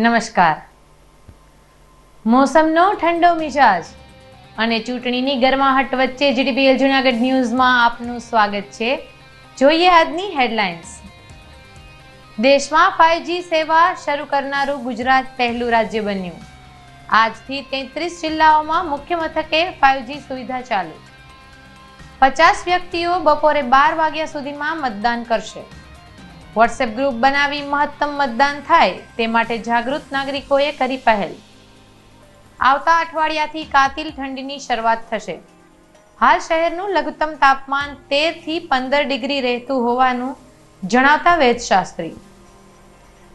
નમસ્કાર. મોસમનો ઠંડો મિજાજ અને ચૂંટણીની ગરમાહટ વચ્ચે જીડીપીએલ જુનાગઢ ન્યૂઝમાં આપનું સ્વાગત છે. જોઈએ આજની હેડલાઇન્સ. દેશમાં ફાઇવજી સેવા શરૂ કરનારું ગુજરાત પહેલું રાજ્ય બન્યું. આજથી તેત્રીસ જિલ્લાઓમાં મુખ્ય મથકે ફાઇવજી સુવિધા ચાલુ. પચાસ વ્યક્તિઓ બપોરે બાર વાગ્યા સુધીમાં મતદાન કરશે. વોટ્સએપ ગ્રુપ બનાવી મહત્તમ મતદાન થાય, તે માટે જાગૃત નાગરિકોએ કરી પહેલ. આવતા અઠવાડિયાથી કાતિલ ઠંડીની શરૂઆત થશે. હાલ શહેરનું લઘુત્તમ તાપમાન તેરથી પંદર ડિગ્રી રહેતું હોવાનું જણાવતા વેદશાસ્ત્રી.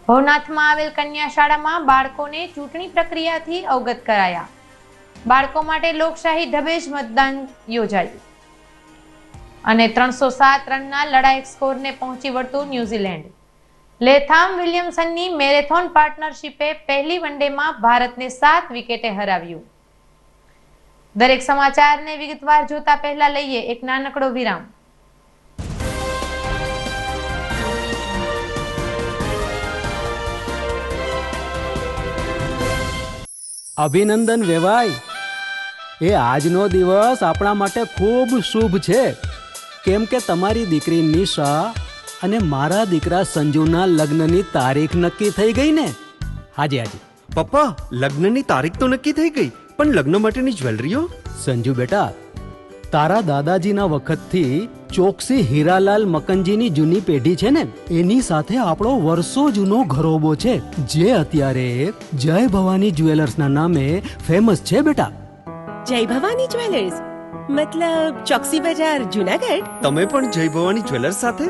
ભવનાથમાં આવેલ કન્યા શાળામાં બાળકોને ચૂંટણી પ્રક્રિયાથી અવગત કરાયા. બાળકો માટે લોકશાહી ઢબે જ મતદાન યોજાયું. અને ત્રણસો સાત રનના લડાયક સ્કોરને પહોંચી વળતું ન્યૂઝીલેન્ડ. લેથામ વિલિયમસનની મેરેથોન પાર્ટનરશિપે પહેલી વનડેમાં ભારતને સાત વિકેટે હરાવ્યું. દરેક સમાચારને વિગતવાર જોતા પહેલા લઈએ એક નાનકડો વિરામ. અભિનંદન વેવાય એ આજનો દિવસ આપણા માટે ખૂબ શુભ છે. કેમ કે તમારી દીકરી નિશા અને મારા દીકરા સંજુના લગ્નની તારીખ નક્કી થઈ ગઈ ને? હાજી હાજી. પપ્પા લગ્નની તારીખ તો નક્કી થઈ ગઈ પણ લગ્ન માટેની જ્વેલરીઓ? સંજુ બેટા તારા દાદાજીના વખતથી ચોકસી હીરાલાલ મકનજીની જૂની પેઢી છે ને? એની સાથે આપણો વર્ષો જૂનો ઘરોબો છે જે અત્યારે જય ભવાની જ્વેલર્સના નામે ફેમસ છે બેટા. જય ભવાની જ્વેલર્સ? મતલબ ચોકસી બજાર જુનાગઢ? તમે પણ જય ભવાની જ્વેલર્સ સાથે?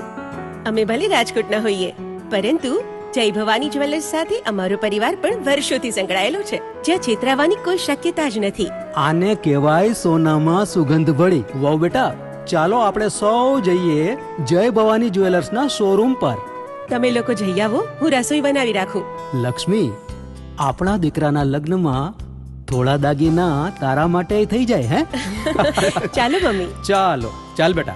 અમે ભલે રાજકોટના હોઈએ પરંતુ જય ભવાની જ્વેલર્સ સાથે અમારો પરિવાર પણ વર્ષોથી સંકળાયેલો છે. જ્યાં છેતરાવાની કોઈ શક્યતા જ નથી. આને કહેવાય સોનામાં સુગંધ ભળી વાવ બેટા ચાલો આપણે સૌ જઈએ જય ભવાની જ્વેલર્સના શોરૂમ પર. તમે લોકો જઈ આવો હું રસોઈ બનાવી રાખું. લક્ષ્મી આપણા દીકરાના લગ્નમાં થોડા દાગીના તારા માટે થઈ જાય હે? ચાલો મમ્મી. ચાલો ચાલ બેટા.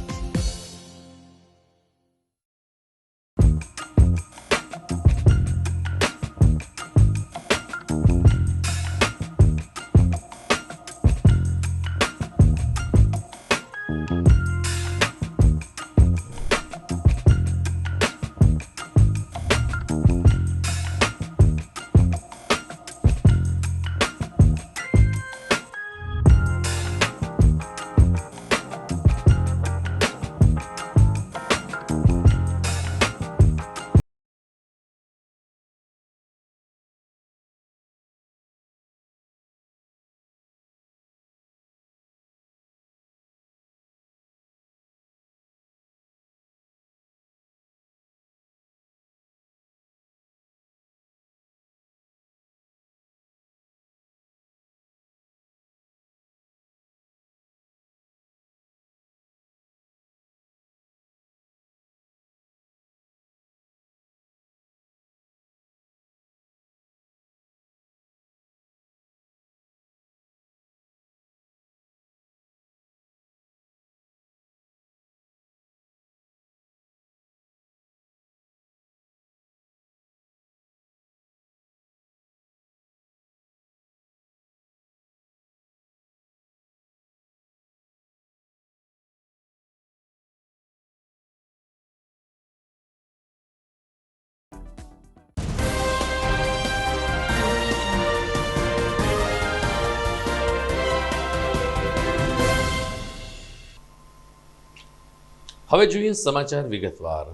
હવે જોઈએ સમાચાર વિગતવાર.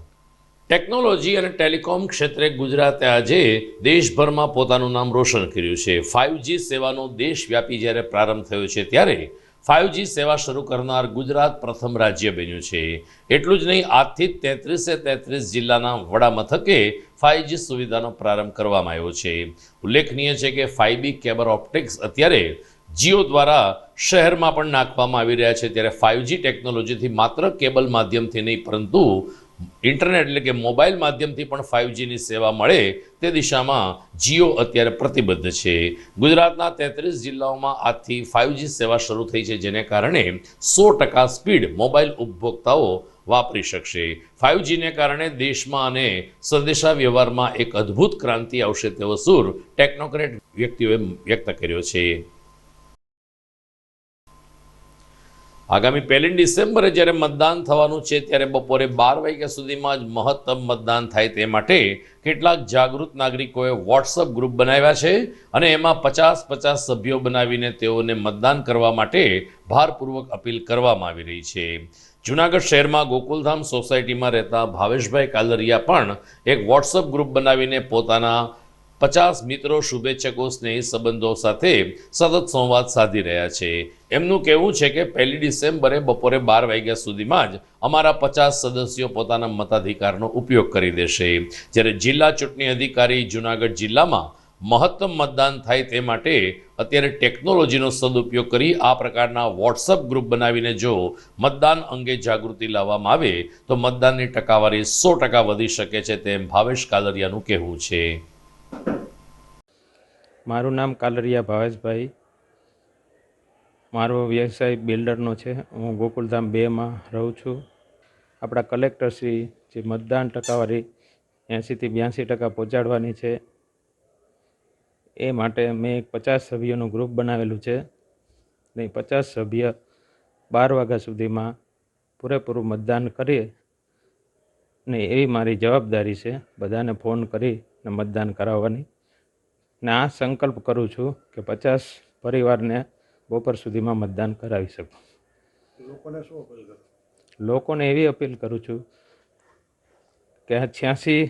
ટેકનોલોજી અને ટેલિકોમ ક્ષેત્રે ગુજરાતે આજે દેશભરમાં પોતાનું નામ રોશન કર્યું છે. ફાઇવજી સેવાનો દેશવ્યાપી જ્યારે પ્રારંભ થયો છે, ત્યારે ફાઇવજી સેવા શરૂ કરનાર ગુજરાત પ્રથમ રાજ્ય બન્યું છે. એટલું જ નહીં, આજથી તેત્રીસે તેત્રીસ જિલ્લાના વડા મથકે ફાઇવજી સુવિધાનો પ્રારંભ કરવામાં આવ્યો છે. ઉલ્લેખનીય છે કે ફાઇવબી કેબર ઓપ્ટિક્સ અત્યારે જીઓ દ્વારા શહેરમાં પણ નાખવામાં આવી રહ્યા છે ત્યારે ફાઇવજી ટેકનોલોજીથી માત્ર કેબલ માધ્યમથી નહીં, પરંતુ ઇન્ટરનેટ એટલે કે મોબાઈલ માધ્યમથી પણ ફાઇવજીની સેવા મળે તે દિશામાં જીઓ અત્યારે પ્રતિબદ્ધ છે. ગુજરાતના તેત્રીસ જિલ્લાઓમાં આજથી ફાઇવજી સેવા શરૂ થઈ છે, જેને કારણે સો ટકા સ્પીડ મોબાઈલ ઉપભોક્તાઓ વાપરી શકશે. ફાઇવજીને કારણે દેશમાં અને સંદેશા વ્યવહારમાં એક અદ્ભુત ક્રાંતિ આવશે તેવો સૂર ટેકનોક્રેટ વ્યક્તિઓએ વ્યક્ત કર્યો છે. આગામી પહેલી ડિસેમ્બરે જ્યારે મતદાન થવાનું છે, ત્યારે બપોરે બાર વાગ્યા સુધીમાં જ મહત્તમ મતદાન થાય તે માટે કેટલાક જાગૃત નાગરિકોએ વોટ્સઅપ ગ્રુપ બનાવ્યા છે અને એમાં પચાસ પચાસ સભ્યો બનાવીને તેઓને મતદાન કરવા માટે ભારપૂર્વક અપીલ કરવામાં આવી રહી છે. જુનાગઢ શહેરમાં ગોકુલધામ સોસાયટીમાં રહેતા ભાવેશભાઈ કાલરિયા પણ એક વોટ્સઅપ ગ્રુપ બનાવીને પોતાના પચાસ મિત્રો, શુભેચ્છકો, સ્નેહી સંબંધો સાથે સતત સંવાદ સાધી રહ્યા છે. એમનું કહેવું છે કે પહેલી ડિસેમ્બરે બપોરે બાર વાગ્યા સુધીમાં જ અમારા પચાસ સદસ્યો પોતાના મતાધિકારનો ઉપયોગ કરી દેશે. જ્યારે જિલ્લા ચૂંટણી અધિકારી જુનાગઢ જિલ્લામાં મહત્તમ મતદાન થાય તે માટે અત્યારે ટેકનોલોજીનો સદુપયોગ કરી આ પ્રકારના વોટ્સઅપ ગ્રુપ બનાવીને જો મતદાન અંગે જાગૃતિ લાવવામાં આવે, તો મતદાનની ટકાવારી સો ટકા વધી શકે છે તેમ ભાવેશ કાલરિયાનું કહેવું છે. મારું નામ કાલરિયા ભાવેશભાઈ. મારો વ્યવસાય બિલ્ડરનો છે. હું ગોકુલધામ બેમાં રહું છું. આપણા કલેક્ટરશ્રી જે મતદાન ટકાવારી એંશીથી બ્યાસી ટકા પહોંચાડવાની છે. એ માટે મેં એક પચાસ સભ્યોનું ગ્રુપ બનાવેલું છે. ને પચાસ સભ્ય બાર વાગ્યા સુધીમાં પૂરેપૂરું મતદાન કરીએ. ને એવી મારી જવાબદારી છે બધાને ફોન કરી ને મતદાન કરાવવાની. ને આ સંકલ્પ કરું છું કે પચાસ પરિવારને બપોર સુધીમાં મતદાન કરાવી શકું. લોકોને એવી અપીલ કરું છું કે આ છ્યાસી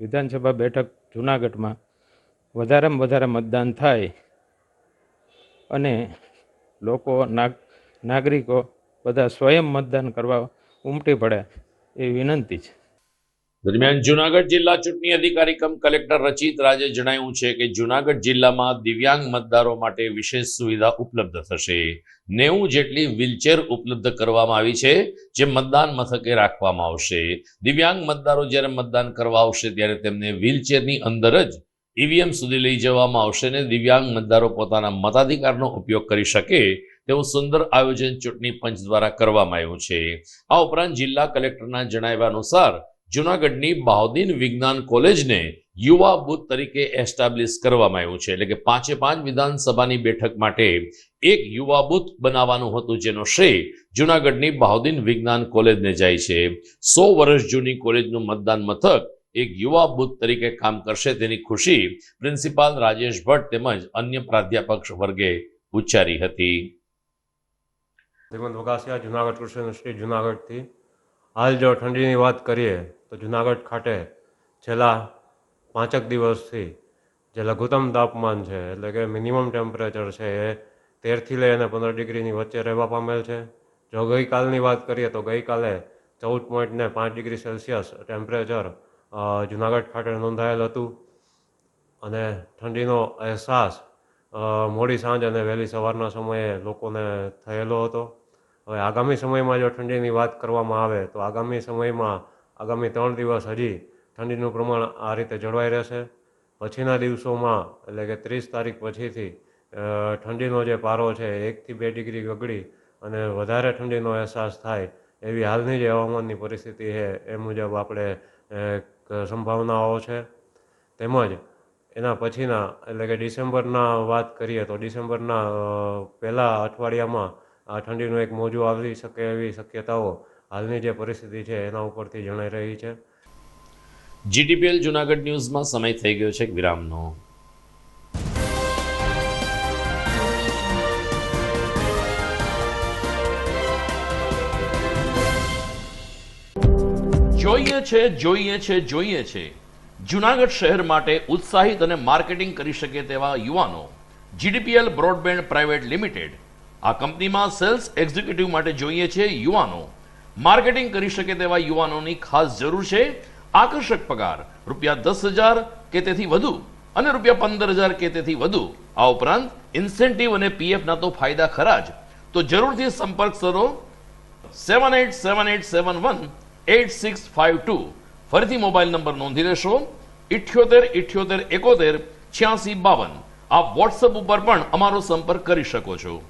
વિધાનસભા બેઠક જુનાગઢમાં વધારેમાં વધારે મતદાન થાય અને લોકો નાગ નાગરિકો બધા સ્વયં મતદાન કરવા ઉમટી પડે એ વિનંતી છે. દરમિયાન જુનાગઢ જિલ્લા ચૂંટણી અધિકારી કમ કલેક્ટર રચિત રાજે જણાવ્યું છે કે જુનાગઢ જિલ્લામાં દિવ્યાંગ મતદારો માટે વિશેષ સુવિધા ઉપલબ્ધ થશે. નેવું જેટલી વ્હીલચેર ઉપલબ્ધ કરવામાં આવી છે, જે મતદાન મથકે રાખવામાં આવશે. દિવ્યાંગ મતદારો જ્યારે મતદાન કરવા આવશે ત્યારે તેમને વ્હીલચેરની અંદર જ ઈવીએમ સુધી લઈ જવામાં આવશે અને દિવ્યાંગ મતદારો પોતાના મતાધિકારનો ઉપયોગ કરી શકે તેવું સુંદર આયોજન ચૂંટણી પંચ દ્વારા કરવામાં આવ્યું છે. આ ઉપરાંત જિલ્લા કલેક્ટરના જણાવ્યા અનુસાર જુનાગઢની બહાઉદ્દીન વિજ્ઞાન કોલેજને યુવા બુથ તરીકે એસ્ટાબ્લિશ કરવામાં આવ્યું છે. એટલે કે પાંચે પાંચ વિધાનસભાની બેઠક માટે એક યુવા બુથ બનાવવાનું હતું જેનો શ્રેય જુનાગઢની બહાઉદ્દીન વિજ્ઞાન કોલેજને જાય છે. સો વર્ષ જૂની કોલેજનું મતદાન મથક એક યુવા બુથ તરીકે કામ કરશે તેની ખુશી પ્રિન્સિપાલ રાજેશ ભટ્ટ તેમજ અન્ય પ્રાધ્યાપક વર્ગે ઉચ્ચારી હતી. શ્રીમંત વગાસિયા જુનાગઢ કૃષિ જુનાગઢથી હાલ જો ઠંડીની વાત કરીએ તો જુનાગઢ ખાતે છેલ્લા પાંચેક દિવસથી જે લઘુત્તમ તાપમાન છે, એટલે કે મિનિમમ ટેમ્પરેચર છે, એ તેરથી લઈ અને પંદર ડિગ્રીની વચ્ચે રહેવા પામેલ છે. જો ગઈકાલની વાત કરીએ તો ગઈકાલે ચૌદ પોઈન્ટ ને પાંચ ડિગ્રી સેલ્સિયસ ટેમ્પરેચર જુનાગઢ ખાતે નોંધાયેલ હતું. અને ઠંડીનો અહેસાસ મોડી સાંજ અને વહેલી સવારના સમયે લોકોને થયેલો હતો. હવે આગામી સમયમાં જો ઠંડીની વાત કરવામાં આવે તો આગામી સમયમાં, આગામી ત્રણ દિવસ હજી ઠંડીનું પ્રમાણ આ રીતે જળવાઈ રહેશે. પછીના દિવસોમાં, એટલે કે ત્રીસ તારીખ પછીથી ઠંડીનો જે પારો છે એકથી બે ડિગ્રી ગગડી અને વધારે ઠંડીનો અહેસાસ થાય એવી હાલની જે હવામાનની પરિસ્થિતિ છે એ મુજબ આપણે સંભાવનાઓ છે. તેમજ એના પછીના, એટલે કે ડિસેમ્બરના વાત કરીએ તો ડિસેમ્બરના પહેલાં અઠવાડિયામાં આ ઠંડીનું એક મોજું આવી શકે એવી શક્યતાઓ હાલની જે પરિસ્થિતિ છે એના ઉપરથી જણાઈ રહી છે. જીટીપીએલ જુનાગઢ ન્યૂઝમાં સમય થઈ ગયો છે વિરામનો. જોઈએ છે જોઈએ છે જોઈએ છે. જુનાગઢ શહેર માટે ઉત્સાહિત અને માર્કેટિંગ કરી શકે તેવા યુવાનો જીડીપીએલ બ્રોડબેન્ડ પ્રાઇવેટ લિમિટેડ આ કંપનીમાં સેલ્સ એક્ઝિક્યુટિવ માટે જોઈએ છે યુવાનો. માર્કેટિંગ કરી શકે તેવા યુવાનોની ખાસ જરૂર છે. આકર્ષક પગાર, રૂપિયા દસ હજાર કે તેથી વધુ અને રૂપિયા પંદર હજાર કે તેથી વધુ. આ ઉપરાંત ઇન્સેન્ટિવ અને પીએફના તો ફાયદા ખરા જ. તો જરૂરથી સંપર્ક કરો. Seven eight seven eight seven one eight six five two. ફરીથી મોબાઈલ નંબર નોંધી લેશો. ઇઠ્યોતેર ઇઠ્યોતેર, એકોતેર, છ્યાસી, બાવન. આપ વોટ્સઅપ ઉપર પણ અમારો સંપર્ક કરી શકો છો.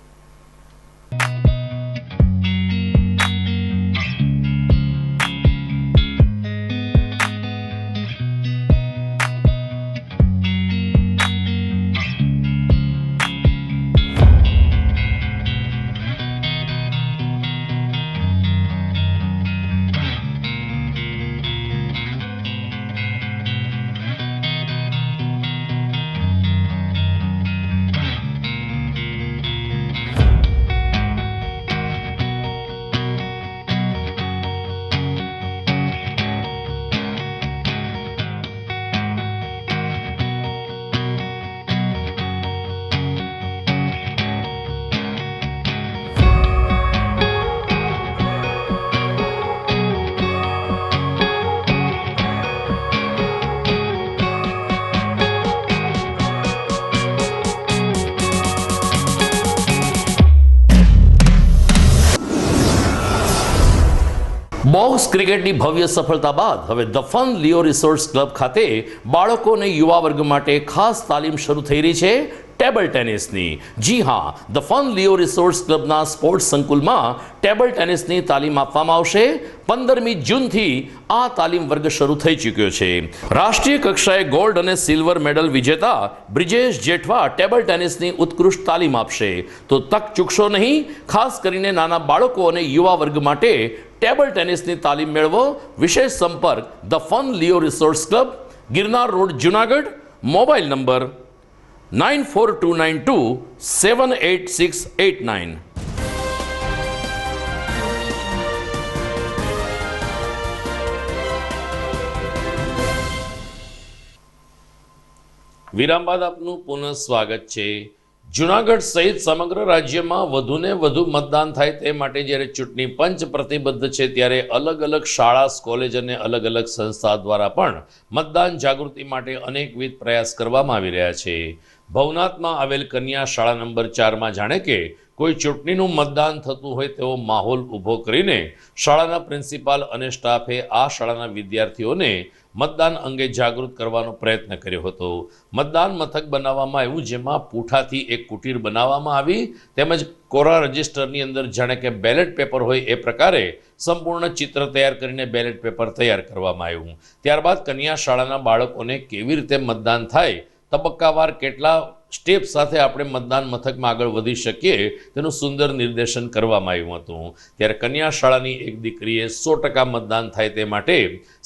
બોક્સ ક્રિકેટની ભવ્ય સફળતા બાદ હવે દફન ફન લિયો રિસોર્સ ક્લબ ખાતે બાળકો અને યુવા વર્ગ માટે ખાસ તાલીમ શરૂ થઈ રહી છે ટેબલ ટેનિસની. જી હા, ધ ફન લિયો રિસોર્સ ક્લબના સ્પોર્ટ્સ સંકુલમાં ટેબલ ટેનિસની તાલીમ આપવામાં આવશે. પંદરમી જૂનથી આ તાલીમ વર્ગ શરૂ થઈ ચૂક્યો છે. રાષ્ટ્રીય કક્ષાએ ગોલ્ડ અને સિલ્વર મેડલ વિજેતા બ્રિજેશ જેઠવા ટેબલ ટેનિસની ઉત્કૃષ્ટ તાલીમ આપશે. તો તક ચૂકશો નહીં, ખાસ કરીને નાના બાળકો અને યુવા વર્ગ માટે ટેબલ ટેનિસની તાલીમ મેળવો વિશેષ સંપર્ક the fun Leo resorts club Girnar road Junagadh mobile number nine four two nine two seven eight six eight nine વિરામ બાદ આપનું પુનઃ સ્વાગત છે જુનાગઢ સહિત સમગ્ર રાજ્યમાં વધુને વધુ મતદાન થાય તે માટે જ્યારે ચૂંટણી પંચ પ્રતિબદ્ધ છે ત્યારે અલગ અલગ શાળા કોલેજ અને અલગ અલગ સંસ્થા દ્વારા પણ મતદાન જાગૃતિ માટે અનેકવિધ પ્રયાસ કરવામાં આવી રહ્યા છે. ભવનાથમાં આવેલ કન્યા શાળા નંબર ચારમાં જાણે કે કોઈ ચૂંટણીનું મતદાન થતું હોય તેવો માહોલ ઊભો કરીને શાળાના પ્રિન્સિપાલ અને સ્ટાફે આ શાળાના વિદ્યાર્થીઓને મતદાન અંગે જાગૃત કરવાનો પ્રયત્ન કર્યો હતો. મતદાન મથક બનાવવામાં આવ્યું જેમાં પૂઠાથી એક કુટીર બનાવવામાં આવી તેમજ કોરા રજિસ્ટરની અંદર જાણે કે બેલેટ પેપર હોય એ પ્રકારે સંપૂર્ણ ચિત્ર તૈયાર કરીને બેલેટ પેપર તૈયાર કરવામાં આવ્યું. ત્યારબાદ કન્યા શાળાના બાળકોને કેવી રીતે મતદાન થાય, તબક્કાવાર કેટલા સ્ટેપ સાથે આપણે મતદાન મથકમાં આગળ વધી શકીએ, તેનું સુંદર નિર્દેશન કરવામાં આવ્યું હતું. ત્યારે કન્યા શાળાની એક દીકરીએ સો ટકા મતદાન થાય તે માટે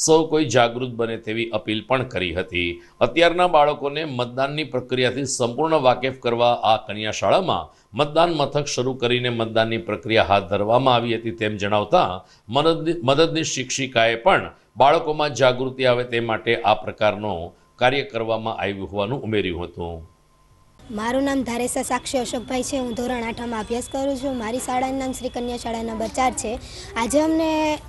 સૌ કોઈ જાગૃત બને તેવી અપીલ પણ કરી હતી. અત્યારના બાળકોને મતદાનની પ્રક્રિયાથી સંપૂર્ણ વાકેફ કરવા આ કન્યા શાળામાં મતદાન મથક શરૂ કરીને મતદાનની પ્રક્રિયા હાથ ધરવામાં આવી હતી તેમ જણાવતા મદદ મદદનીશ શિક્ષિકાએ પણ બાળકોમાં જાગૃતિ આવે તે માટે આ પ્રકારનો કાર્ય કરવામાં આવ્યું હોવાનું ઉમેર્યું હતું. મારું નામ ધારેસા સાક્ષી અશોકભાઈ છે. હું ધોરણ આઠમાં અભ્યાસ કરું છું. મારી શાળાનું નામ શ્રી કન્યા શાળા નંબર ચાર છે. આજે અમને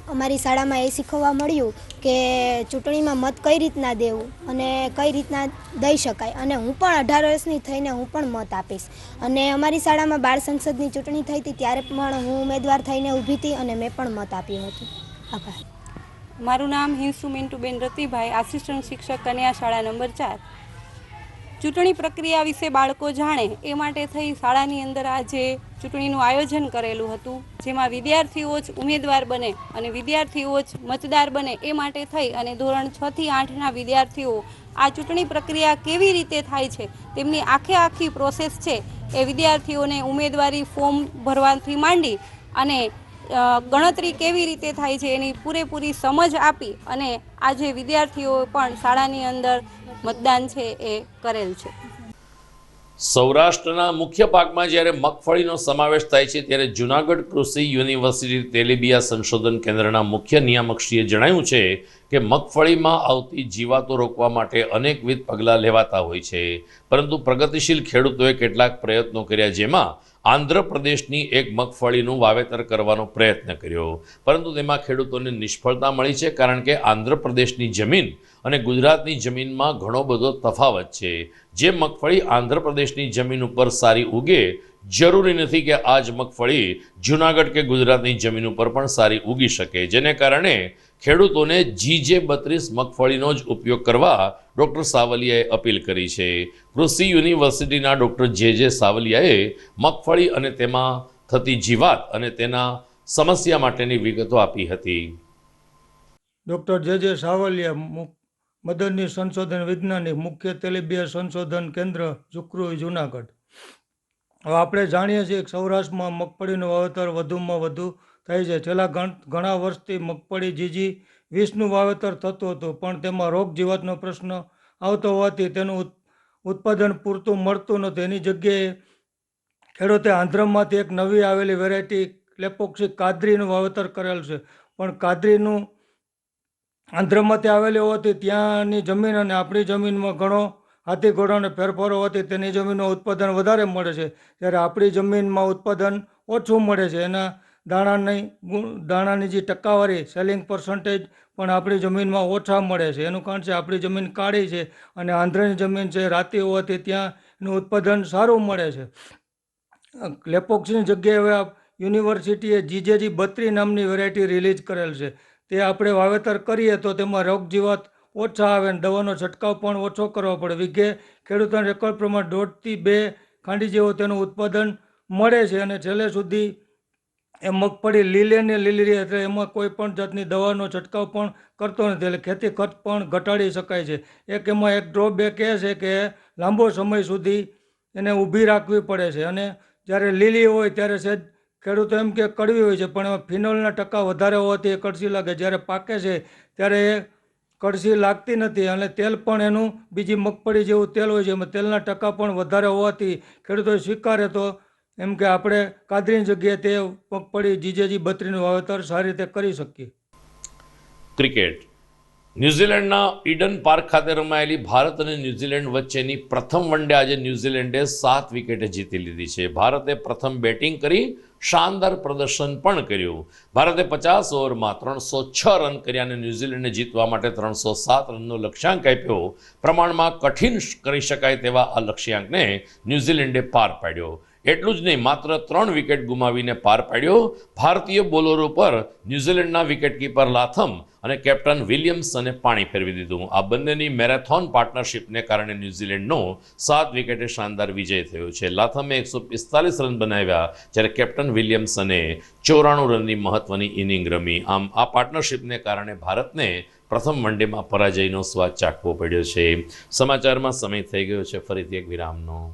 અમારી શાળામાં એ શીખવવા મળ્યું કે ચૂંટણીમાં મત કઈ રીતના દેવું અને કઈ રીતના દઈ શકાય અને હું પણ અઢાર વર્ષની થઈને હું પણ મત આપીશ. અને અમારી શાળામાં બાળ સંસદની ચૂંટણી થઈ હતી ત્યારે પણ હું ઉમેદવાર થઈને ઊભી હતી અને મેં પણ મત આપ્યું હતું. આભાર. મારું નામ હિંસુ મિન્ટુબેન રતિભાઈ, આસિસ્ટન્ટ શિક્ષક કન્યા શાળા નંબર ચાર. ચૂંટણી પ્રક્રિયા વિશે બાળકો જાણે એ માટે થઈ શાળાની અંદર આજે ચૂંટણીનું આયોજન કરેલું હતું, જેમાં વિદ્યાર્થીઓ જ ઉમેદવાર બને અને વિદ્યાર્થીઓ જ મતદાર બને એ માટે થઈ અને ધોરણ છ થી આઠના વિદ્યાર્થીઓ આ ચૂંટણી પ્રક્રિયા કેવી રીતે થાય છે, તેમની આખે આખી પ્રોસેસ છે, એ વિદ્યાર્થીઓને ઉમેદવારી ફોર્મ ભરવાથી માંડી અને ગણતરી કેવી રીતે થાય છે એની પૂરેપૂરી સમજ આપી અને આજે વિદ્યાર્થીઓ પણ શાળાની અંદર મતદાન છે એ કરેલ છે. સૌરાષ્ટ્રના મુખ્ય પાકમાં જ્યારે મગફળીનો સમાવેશ થાય છે ત્યારે જુનાગઢ કૃષિ યુનિવર્સિટી તેલીબિયા સંશોધન કેન્દ્રના મુખ્ય નિયામકશ્રીએ જણાવ્યું છે કે મગફળીમાં આવતી જીવાતો રોકવા માટે અનેકવિધ પગલાં લેવાતા હોય છે. પરંતુ પ્રગતિશીલ ખેડૂતોએ કેટલાક પ્રયત્નો કર્યા જેમાં આંધ્રપ્રદેશની એક મગફળીનું વાવેતર કરવાનો પ્રયત્ન કર્યો. પરંતુ તેમાં ખેડૂતોને નિષ્ફળતા મળી છે કારણ કે આંધ્રપ્રદેશની જમીન અને ગુજરાતની જમીનમાં ઘણો બધો તફાવત છે. જે મગફળી આંધ્રપ્રદેશની જમીન ઉપર સારી ઉગે, જરૂરી નથી કે આ જ મગફળી જૂનાગઢ કે ગુજરાતની જમીન ઉપર પણ સારી ઉગી શકે. જેને કારણે ખેડૂતોને જીજે બત્રીસ મગફળીનો જ ઉપયોગ કરવા ડૉક્ટર સાવલિયાએ અપીલ કરી છે. કૃષિ યુનિવર્સિટીના ડૉક્ટર જે જે સાવલિયાએ મગફળી અને તેમાં થતી જીવાત અને તેના સમસ્યા માટેની વિગતો આપી હતી. ડૉક્ટર જે જે સાવલિયા મદદની સંશોધન વૈજ્ઞાનિક મુખ્ય તેલીબિયા સંશોધન કેન્દ્ર ઝુકરુ જુનાગઢ. હવે આપણે જાણીએ છીએ કે સૌરાષ્ટ્રમાં મગફળીનું વાવેતર વધુમાં વધુ થાય છે. છેલ્લા ઘણા વર્ષથી મગફળી જીજી વીસનું વાવેતર થતું હતું, પણ તેમાં રોગ જીવાતનો પ્રશ્ન આવતો હોવાથી તેનું ઉત- ઉત્પાદન પૂરતું મળતું નથી. એની જગ્યાએ ખેડૂતે આંધ્રમાંથી એક નવી આવેલી વેરાયટી લેપોક્સી કાદરીનું વાવેતર કરેલ છે. પણ કાદરીનું આંધ્રમાંથી આવેલી હોવાથી ત્યાંની જમીન અને આપણી જમીનમાં ઘણો હાથી ઘોડાનો ફેરફાર હોવાથી તેની જમીનનું ઉત્પાદન વધારે મળે છે. જ્યારે આપણી જમીનમાં ઉત્પાદન ઓછું મળે છે. એના દાણાની ગુણ, દાણાની જે ટકાવારી સેલિંગ પર્સન્ટેજ પણ આપણી જમીનમાં ઓછા મળે છે. એનું કારણ છે આપણી જમીન કાળી છે અને આંધ્રની જમીન છે રાતી હોવાથી ત્યાં એનું ઉત્પાદન સારું મળે છે. લેપોક્સની જગ્યાએ હવે યુનિવર્સિટીએ જીજેજી બત્રી નામની વેરાયટી રિલીઝ કરેલ છે. તે આપણે વાવેતર કરીએ તો તેમાં રોગ જીવાત ઓછા આવે અને દવાનો છંટકાવ પણ ઓછો કરવો પડે. વીઘે ખેડૂતોને રેકોર્ડ પ્રમાણે દોઢથી બે ખાંડી જેવો તેનું ઉત્પાદન મળે છે અને છેલ્લે સુધી એ મગફળી લીલે ને લીલી એટલે એમાં કોઈ પણ જાતની દવાનો છંટકાવ પણ કરતો નથી એટલે ખેતી ખર્ચ પણ ઘટાડી શકાય છે. એક એમાં એક ડ્રોબેક એ છે કે લાંબો સમય સુધી એને ઊભી રાખવી પડે છે અને જ્યારે લીલી હોય ત્યારે સહેજ ખેડૂતો એમ કે કડવી હોય છે, પણ એમાં ફિનોલના ટકા વધારે હોવાથી એ કડસી લાગે. જ્યારે પાકે છે, ત્યારે એ કડસી લાગતી નથી અને તેલ પણ એનું બીજી મગફળી જેવું તેલ હોય છે, એમાં તેલના ટકા પણ વધારે હોવાથી ખેડૂતો સ્વીકારે તો એમ કે આપણે કાદરીની જગ્યાએ તે મગફળી જીજેજી બત્રીનું વાવેતર સારી રીતે કરી શકીએ. ક્રિકેટ. ન્યૂઝીલેન્ડના ઈડન પાર્ક ખાતે રમાયેલી ભારત અને ન્યૂઝીલેન્ડ વચ્ચેની પ્રથમ વનડે આજે ન્યૂઝીલેન્ડે સાત વિકેટે જીતી લીધી છે. ભારતે પ્રથમ બેટિંગ કરી શાનદાર પ્રદર્શન પણ કર્યું. ભારતે પચાસ ઓવરમાં ત્રણસો છ રન કર્યા અને ન્યૂઝીલેન્ડને જીતવા માટે ત્રણસો સાત રનનો લક્ષ્યાંક આપ્યો. પ્રમાણમાં કઠિન કરી શકાય તેવા આ લક્ષ્યાંકને ન્યૂઝીલેન્ડે પાર પાડ્યો. એટલું જ નહીં, માત્ર ત્રણ વિકેટ ગુમાવીને પાર પાડ્યો. ભારતીય બોલરો પર ન્યૂઝીલેન્ડના વિકેટકીપર લાથમ અને કેપ્ટન વિલિયમ્સને પાણી ફેરવી દીધું. આ બંનેની મેરેથોન પાર્ટનરશિપને કારણે ન્યૂઝીલેન્ડનો સાત વિકેટે શાનદાર વિજય થયો છે. લાથમે એકસો પિસ્તાલીસ રન બનાવ્યા, જ્યારે કેપ્ટન વિલિયમ્સને ચોરાણું રનની મહત્વની ઇનિંગ રમી. આમ, આ પાર્ટનરશિપને કારણે ભારતને પ્રથમ વનડેમાં પરાજયનો સ્વાદ ચાખવો પડ્યો છે. સમાચારમાં સમય થઈ ગયો છે. ફરીથી એક વિરામનો.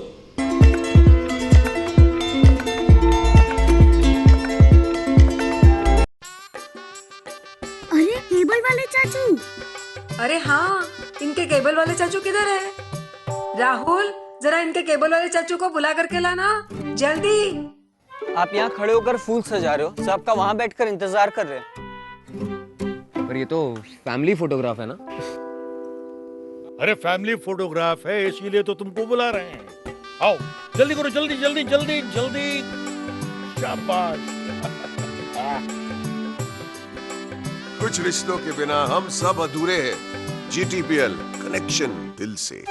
अरे हाँ इनके केबल वाले चाचू किधर है? राहुल जरा इनके केबल वाले चाचू को बुला करके लाना। जल्दी। आप यहाँ खड़े होकर फूल सजा रहे हो सबका वहाँ बैठकर इंतज़ार कर रहे हैं। पर ये तो फैमिली फोटोग्राफ है ना? अरे फैमिली फोटोग्राफ है इसीलिए तो तुमको बुला रहे हैं। आओ जल्दी करो जल्दी जल्दी जल्दी जल्दी। शाबाश। कुछ रिश्तों के बिना हम सब अधूरे हैं जीटीपीएल कनेक्शन दिल से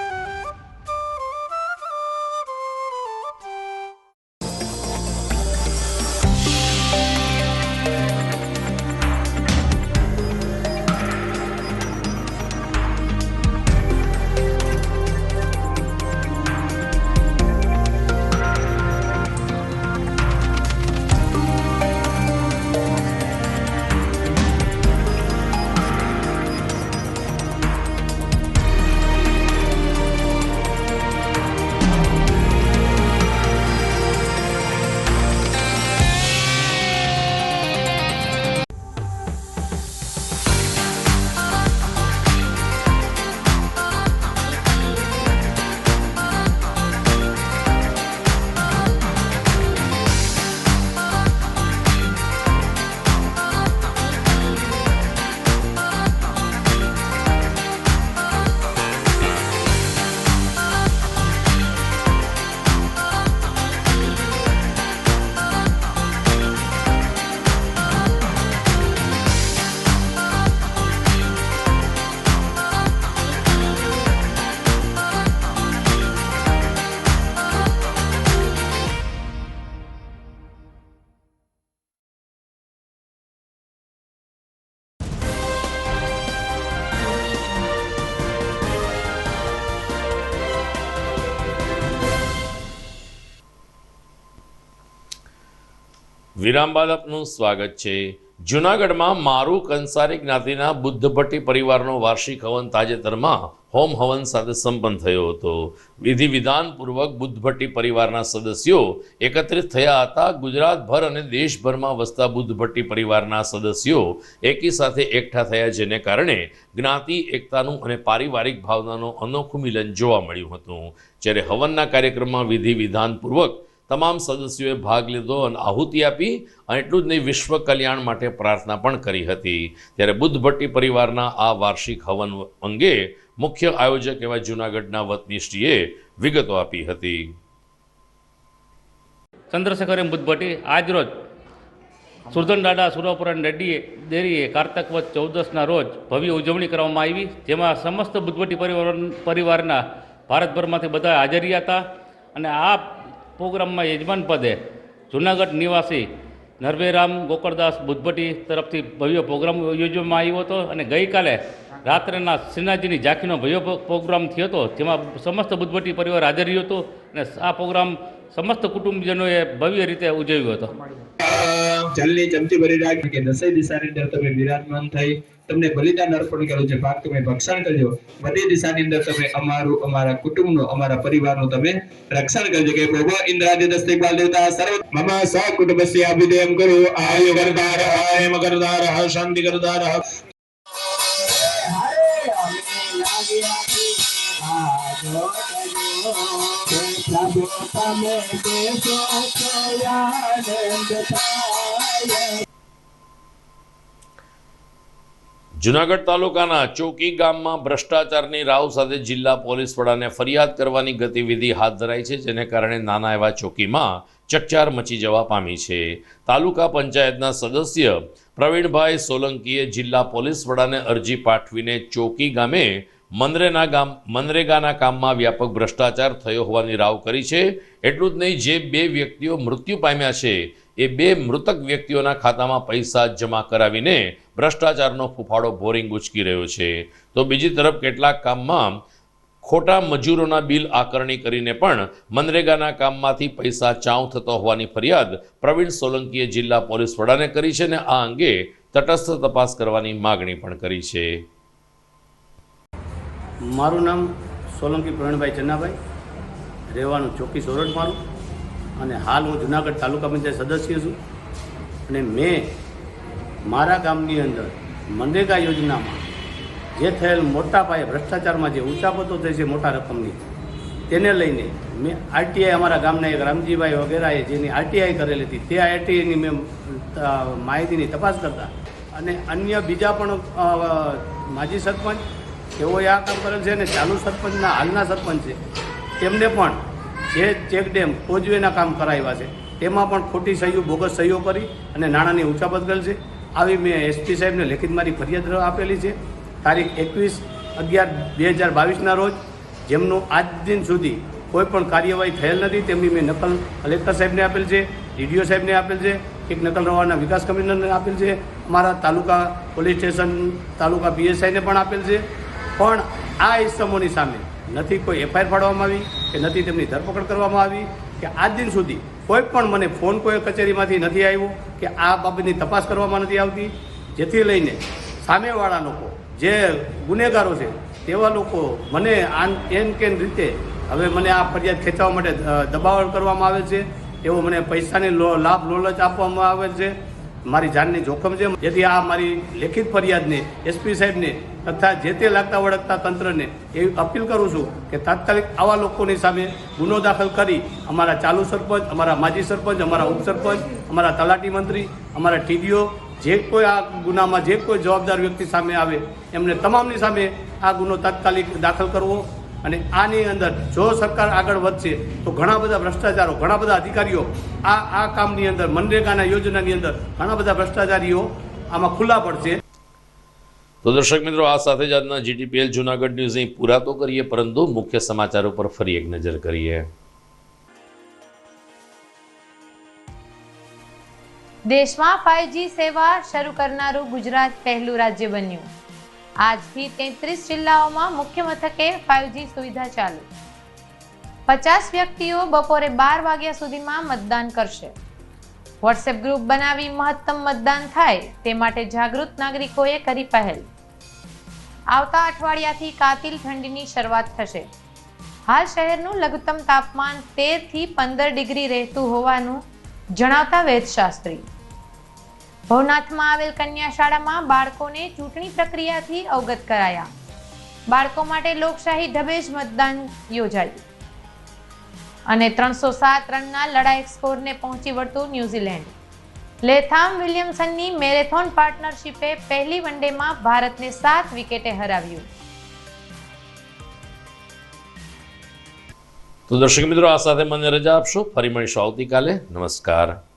વિરામ બાદ આપનું સ્વાગત છે. જૂનાગઢમાં મારું કંસારી જ્ઞાતિના બુદ્ધ ભટ્ટી પરિવારનો વાર્ષિક હવન તાજેતરમાં હોમ હવન સાથે સંપન્ન થયો હતો. વિધિ વિધાનપૂર્વક બુદ્ધ ભટ્ટી પરિવારના સદસ્યો એકત્રિત થયા હતા. ગુજરાતભર અને દેશભરમાં વસતા બુદ્ધ ભટ્ટી પરિવારના સદસ્યો એકી સાથે એકઠા થયા, જેને કારણે જ્ઞાતિ, એકતાનું અને પારિવારિક ભાવનાનું અનોખું મિલન જોવા મળ્યું હતું. જ્યારે હવનના કાર્યક્રમમાં વિધિ વિધાનપૂર્વક તમામ સદસ્યોએ ભાગ લીધો અને આહુતિ આપી અને એટલું જ નહીં, વિશ્વ કલ્યાણ માટે પ્રાર્થના પણ કરી હતી. ત્યારે બુદ્ધ ભટ્ટી પરિવારના આ વાર્ષિક હવન અંગે મુખ્ય આયોજક એવા જૂનાગઢના વતનીશ્રીએ વિગતો આપી હતી. ચંદ્રશેખર એમ બુદ્ધભટ્ટી ભટ્ટી આજરોજ સુરધન દાદા સુરપુરાણ રેડ્ડીએ દેરીએ કારતક વધ ચૌદસના રોજ ભવ્ય ઉજવણી કરવામાં આવી, જેમાં સમસ્ત બુદ્ધભટ્ટી પરિવાર પરિવારના ભારતભરમાંથી બધા હાજરી હતા અને આ પ્રોગ્રામમાં યજમાન પદે જૂનાગઢ નિવાસી નરભેરામ ગોકળદાસ બુદ્ધભટ્ટી તરફથી ભવ્ય પ્રોગ્રામ યોજવામાં આવ્યો હતો અને ગઈકાલે રાત્રેના શ્રીનાથજીની ઝાંખીનો ભવ્ય પ્રોગ્રામ થયો હતો. જેમાં સમસ્ત બુદ્ધભટ્ટી પરિવાર હાજર રહ્યો હતો અને આ પ્રોગ્રામ સમસ્ત કુટુંબજનોએ ભવ્ય રીતે ઉજવ્યો હતો. જલની ચમચી ભરી રાખ કે દસેય દિશાની અંદર તમે વિરાજમાન થઈ તમને બલિદાન અર્પણ કર્યું છે ભાગ તમે ભક્ષણ કરજો. બધી દિશાની અંદર તમે અમારું અમારા કુટુંબનું અમારા પરિવારનું તમે રક્ષણ કરજો. કે પ્રભુ ઇન્દ્રાદિ દસ્તિકપાલ દેવતા સર્વ મમ સકુટુંબસ્ય અભિદેયમ કરો. આયુ કરદાર હેમ કરદાર શાંતિ કરદાર પ્રભુ તમે દેશો યાદ થાય જુનાગઢ તાલુકાના ચોકી ગામમાં ભ્રષ્ટાચારની રાવ સાથે જિલ્લા પોલીસ વડાને ફરિયાદ કરવાની ગતિવિધિ હાથ ધરાઈ છે, જેને કારણે નાના એવા ચોકીમાં ચકચાર મચી જવા પામી છે. તાલુકા પંચાયતના સદસ્ય પ્રવીણભાઈ સોલંકીએ જિલ્લા પોલીસ વડાને અરજી પાઠવીને ચોકી ગામે મનરેના ગામ, મનરેગાના કામમાં વ્યાપક ભ્રષ્ટાચાર થયો હોવાની રાવ કરી છે. એટલું જ નહીં, જે બે વ્યક્તિઓ મૃત્યુ પામ્યા છે, એ બે મૃતક વ્યક્તિઓના ખાતામાં પૈસા જમા કરાવીને ભ્રષ્ટાચારનો ફૂફાડો બોરિંગ ઉચકી રહ્યો છે. તો બીજી તરફ કેટલાક કામમાં ખોટા મજૂરોના બિલ આકરણી કરીને પણ મનરેગાના કામમાંથી પૈસા ચાઉ થતો હોવાની ફરિયાદ પ્રવીણ સોલંકીએ જિલ્લા પોલીસ વડાને કરી છે અને આ અંગે તટસ્થ તપાસ કરવાની માગણી પણ કરી છે. મારું નામ સોલંકી પ્રવીણભાઈ ચન્નાભાઈ. રહેવાનું ચોકી સોરઠમાનું અને હાલ હું જુનાગઢ તાલુકા પંચાયત સદસ્ય છું. અને મેં મારા ગામની અંદર મનરેગા યોજનામાં જે થયેલ મોટા પાયે ભ્રષ્ટાચારમાં જે ઉચાપતો થઈ છે, મોટા રકમની, તેને લઈને મેં આરટીઆઈ અમારા ગામના એક રામજીભાઈ વગેરેએ જેની આરટીઆઈ કરેલી હતી, તે આરટીઆઈની મેં માહિતીની તપાસ કરતા. અને અન્ય બીજા પણ માજી સરપંચ તેઓએ આ કામ કરેલ છે અને ચાલુ સરપંચના હાલના સરપંચ છે. તેમને પણ જે ચેક ડેમ કોજવેના કામ કરાવ્યા છે, તેમાં પણ ખોટી સહીઓ, બોગસ સહીઓ કરી અને નાણાંની ઊંચાપત કરેલ છે. આવી મેં એસપી સાહેબને લેખિત મારી ફરિયાદ આપેલી છે. તારીખ એકવીસ અગિયાર બે હજાર બાવીસના રોજ, જેમનું આજ દિન સુધી કોઈ પણ કાર્યવાહી થયેલ નથી, તેમની મેં નકલ કલેક્ટર સાહેબને આપેલ છે, ડીડીઓ સાહેબને આપેલ છે, એક નકલ રવાના વિકાસ કમિશનરને આપેલ છે, અમારા તાલુકા પોલીસ સ્ટેશન તાલુકા પીએસઆઈને પણ આપેલ છે. પણ આ ઇસમોની સામે નથી કોઈ એફઆઈઆર ફાડવામાં આવી કે નથી તેમની ધરપકડ કરવામાં આવી કે આજ દિન સુધી કોઈ પણ મને ફોન કોઈ કચેરીમાંથી નથી આવ્યો કે આ બાબતની તપાસ કરવામાં નથી આવતી. જેથી લઈને સામેવાળા લોકો, જે ગુનેગારો છે, તેવા લોકો મને આન એન કેન રીતે હવે મને આ ફરિયાદ ખેંચવા માટે દબાવણ કરવામાં આવે છે. એવો મને પૈસાની લો- લાભ લોલચ આપવામાં આવે છે. મારી જાનની જોખમ છે. જેથી આ મારી લેખિત ફરિયાદને એસપી સાહેબને તથા જે તે લાગતા વળગતા તંત્રને એવી અપીલ કરું છું કે તાત્કાલિક આવા લોકોની સામે ગુનો દાખલ કરી અમારા ચાલુ સરપંચ, અમારા માજી સરપંચ, અમારા ઉપસરપંચ અમારા તલાટી મંત્રી, અમારા ટીડીઓ, જે કોઈ આ ગુનામાં જે કોઈ જવાબદાર વ્યક્તિ સામે આવે, એમને તમામની સામે આ ગુનો તાત્કાલિક દાખલ કરવો. અને આની અંદર જો સરકાર આગળ વધશે તો ઘણા બધા ભ્રષ્ટાચારો ઘણા બધા અધિકારીઓ આ આ કામની અંદર મનરેગાના યોજનાની અંદર ઘણા બધા ભ્રષ્ટાચારીઓ આમાં ખુલ્લા પડશે. તો દર્શક મિત્રો આ સાથે જ આજના જીટીપીએલ જુનાગઢ ન્યૂઝ અહીં પૂરા તો કરીએ પરંતુ મુખ્ય સમાચારો પર ફરી એક નજર કરીએ. દેશમાં ફાઇવજી સેવા શરૂ કરનારું ગુજરાત પહેલું રાજ્ય બન્યું. આજથી તેત્રીસ જિલ્લાઓમાં મુખ્ય મથકે ફાઇવજી સુવિધા ચાલુ. પચાસ વ્યક્તિઓ બપોરે બાર વાગ્યા સુધીમાં મતદાન કરશે. વોટ્સએપ ગ્રુપ બનાવી મહત્તમ મતદાન થાય, તે માટે જાગૃત નાગરિકોએ કરી પહેલ. આવતા અઠવાડિયાથી કાતિલ ઠંડીની શરૂઆત થશે. હાલ શહેરનું લઘુત્તમ તાપમાન તેરથી પંદર ડિગ્રી રહેતું હોવાનું જણાવતા વેદશાસ્ત્રી ભવનાથમાં આવેલ કન્યા શાળામાં બાળકોને ચૂંટણી પ્રક્રિયાથી અવગત કરાયા. બાળકો માટે લોકશાહી ઢબે જ મતદાન યોજાયું. અને ત્રણસો સાત રનના લડાયક સ્કોરને પહોંચી વળતું ન્યૂઝીલેન્ડ. લેથામ વિલિયમસનની મેરેથોન પાર્ટનરશિપે પહેલી વનડેમાં ભારતને સાત વિકેટે હરાવ્યું. તો દર્શક મિત્રો, આ સાથે મને રજા આપશો. ફરી મળીશું આવતીકાલે. નમસ્કાર.